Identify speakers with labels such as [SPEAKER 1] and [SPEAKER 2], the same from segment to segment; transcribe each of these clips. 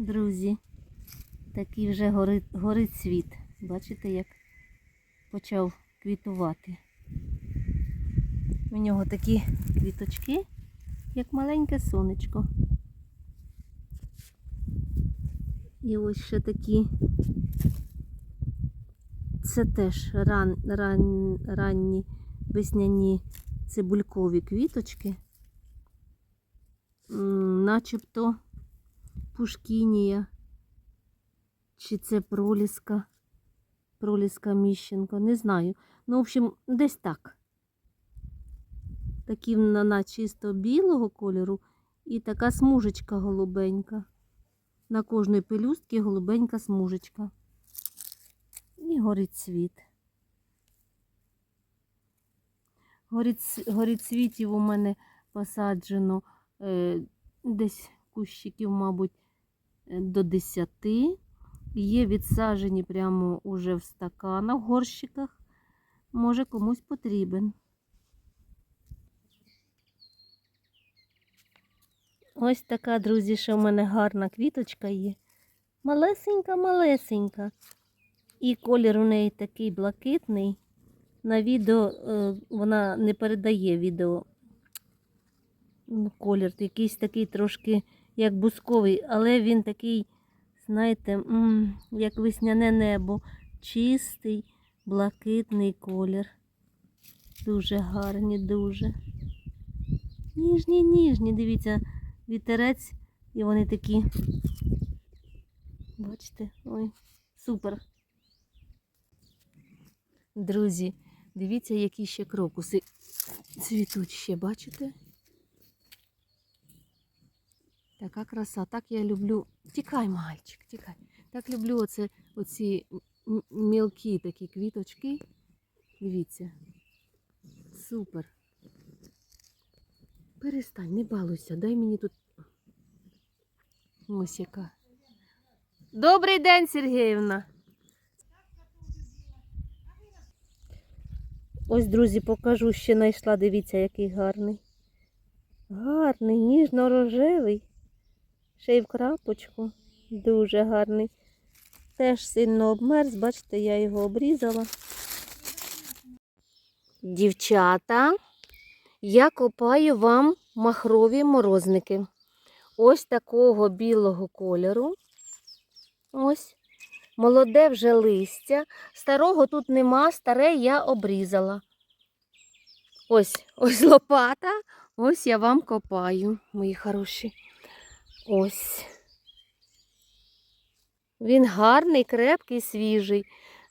[SPEAKER 1] друзі, такий вже горить, горить світ. Бачите, як почав квітувати. У нього такі квіточки, як маленьке сонечко. І ось ще такі. Це теж ран, ран, ранні весняні цибулькові квіточки. Начебто пушкінія. Чи це проліска? Проліска Міщенко, не знаю. Ну, в общем, десь так. Такі вона чисто білого кольору і така смужечка голубенька. На кожної пелюстки голубенька смужечка. І горить світ. Горить, світів у мене посаджено е, десь кущиків, мабуть, до 10. Є відсаджені прямо уже в стаканах, в горщиках. Може комусь потрібен. Ось така, друзі, що в мене гарна квіточка є. Малесенька, малесенька. І колір у неї такий блакитний. На відео е, вона не передає відео ну, колір, якийсь такий трошки як бусковий, але він такий, знаєте, як весняне небо. Чистий, блакитний колір. Дуже гарні, дуже. Ніжні, ніжні. Дивіться, вітерець, і вони такі. Бачите, ой, супер. Друзі, дивіться, які ще крокуси цвітуть ще, бачите? Така краса, так я люблю. Тікай, мальчик, тікай. Так люблю оце, оці мілкі такі квіточки. Дивіться. Супер. Перестань, не балуйся, дай мені тут. Ось яка. Добрий день, Сергіївна. Ось, друзі, покажу, ще знайшла. Дивіться, який гарний. Гарний, ніжно-рожевий. Ще й в крапочку. Дуже гарний. Теж сильно обмерз, бачите, я його обрізала. Дівчата, я копаю вам махрові морозники. Ось такого білого кольору. Ось. Молоде вже листя. Старого тут нема, старе я обрізала. Ось, ось лопата. Ось я вам копаю, мої хороші. Ось. Він гарний, крепкий, свіжий.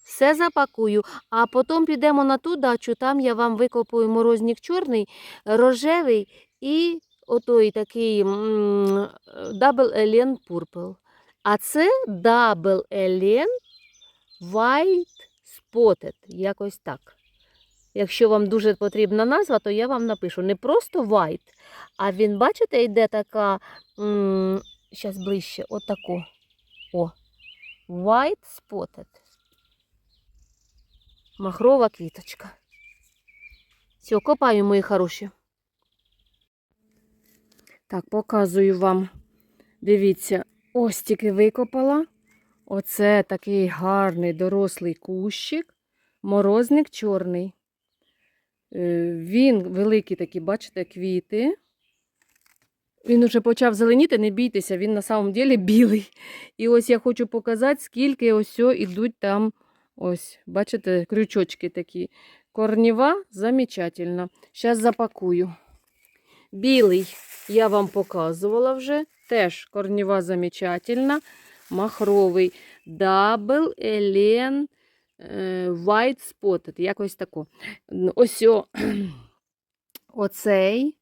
[SPEAKER 1] Все запакую, а потім підемо на ту дачу, там я вам викопаю морозник чорний, рожевий і отой такий Double Alien Purple. А це Double Alien White Spotted. Якось так. Якщо вам дуже потрібна назва, то я вам напишу. Не просто white, а він, бачите, йде така. Зараз ближче, отако. О. White Spotted. Махрова квіточка. Все, копаю, мої хороші. Так, показую вам. Дивіться, ось тільки викопала. Оце такий гарний дорослий кущик. Морозник чорний. Е, Він великий такі, бачите, квіти. Він уже почав зеленіти, не бійтеся, він на самом деле білий. І ось я хочу показати, скільки ось ідуть там, ось, бачите, крючочки такі. Корніва замечательно. Зараз запакую. Білий я вам показувала вже. Теж корніва замечательна. Махровий. Double Elen е, White Spotted. Якось тако. Ось о, оцей.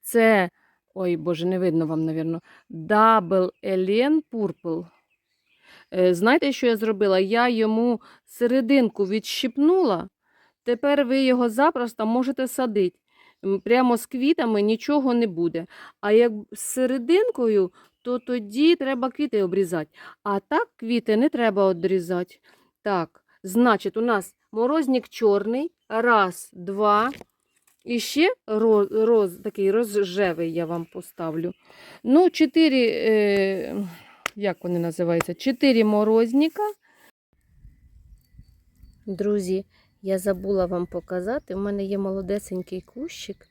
[SPEAKER 1] Це, ой, боже, не видно вам, навірно. Double Elen Purple. Е, Знаєте, що я зробила? Я йому серединку відщипнула. Тепер ви його запросто можете садити. Прямо з квітами нічого не буде. А як з серединкою, то тоді треба квіти обрізати. А так квіти не треба обрізати. Так, значить, у нас морозник чорний. Раз, два. І ще роз, роз, такий розжевий я вам поставлю. Ну, чотири е, як вони називаються? Чотири морозніка. Друзі, я забула вам показати. У мене є молодесенький кущик.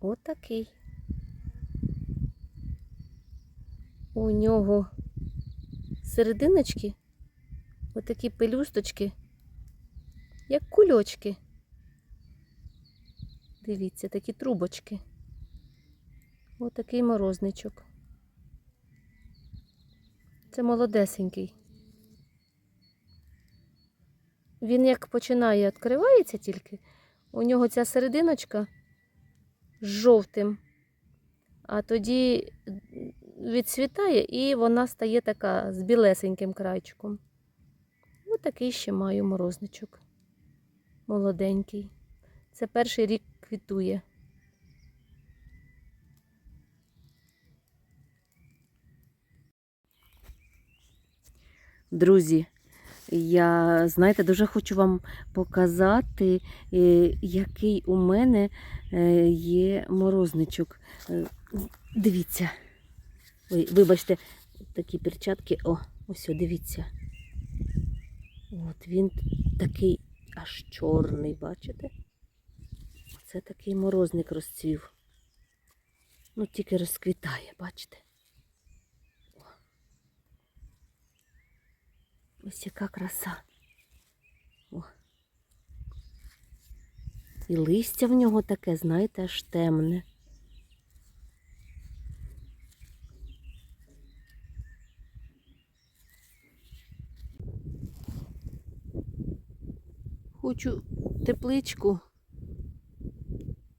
[SPEAKER 1] Отакий. У нього серединочки, отакі пелюсточки, як кульочки. Дивіться, такі трубочки. Отакий морозничок. Це молодесенький. Він як починає відкривається тільки, у нього ця серединочка з жовтим, а тоді відцвітає і вона стає така з білесеньким крайчиком. Такий ще маю морозничок. Молоденький. Це перший рік квітує. Друзі, я, знаєте, дуже хочу вам показати, е, який у мене е, є морозничок. Е, Дивіться. Ой, вибачте, такі перчатки. О, ось, дивіться. От він такий аж чорний, бачите? Це такий морозник розцвів. Ну, тільки розквітає, бачите? О. Ось яка краса. О. І листя в нього таке, знаєте, аж темне. Хочу тепличку.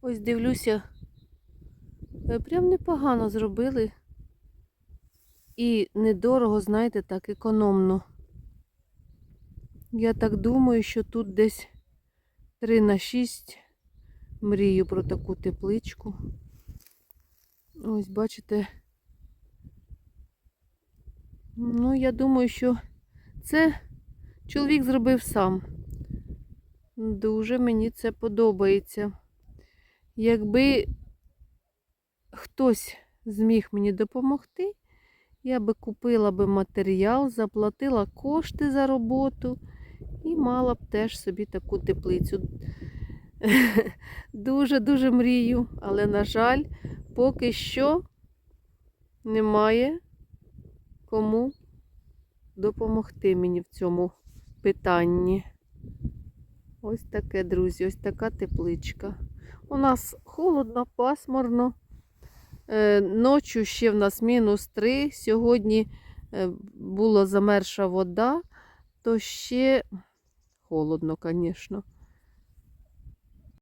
[SPEAKER 1] Ось дивлюся, е, прям непогано зробили. І недорого, знаєте, так економно. Я так думаю, що тут десь 3 на 6 мрію про таку тепличку. Ось, бачите. Ну, я думаю, що це чоловік зробив сам. Дуже мені це подобається. Якби хтось зміг мені допомогти, я би купила би матеріал, заплатила кошти за роботу і мала б теж собі таку теплицю. Дуже-дуже мрію, але, на жаль, поки що немає кому допомогти мені в цьому питанні. Ось таке, друзі, ось така тепличка. У нас холодно, пасмурно. Е, ночі ще в нас мінус 3. Сьогодні е, була замерша вода, то ще холодно, звісно.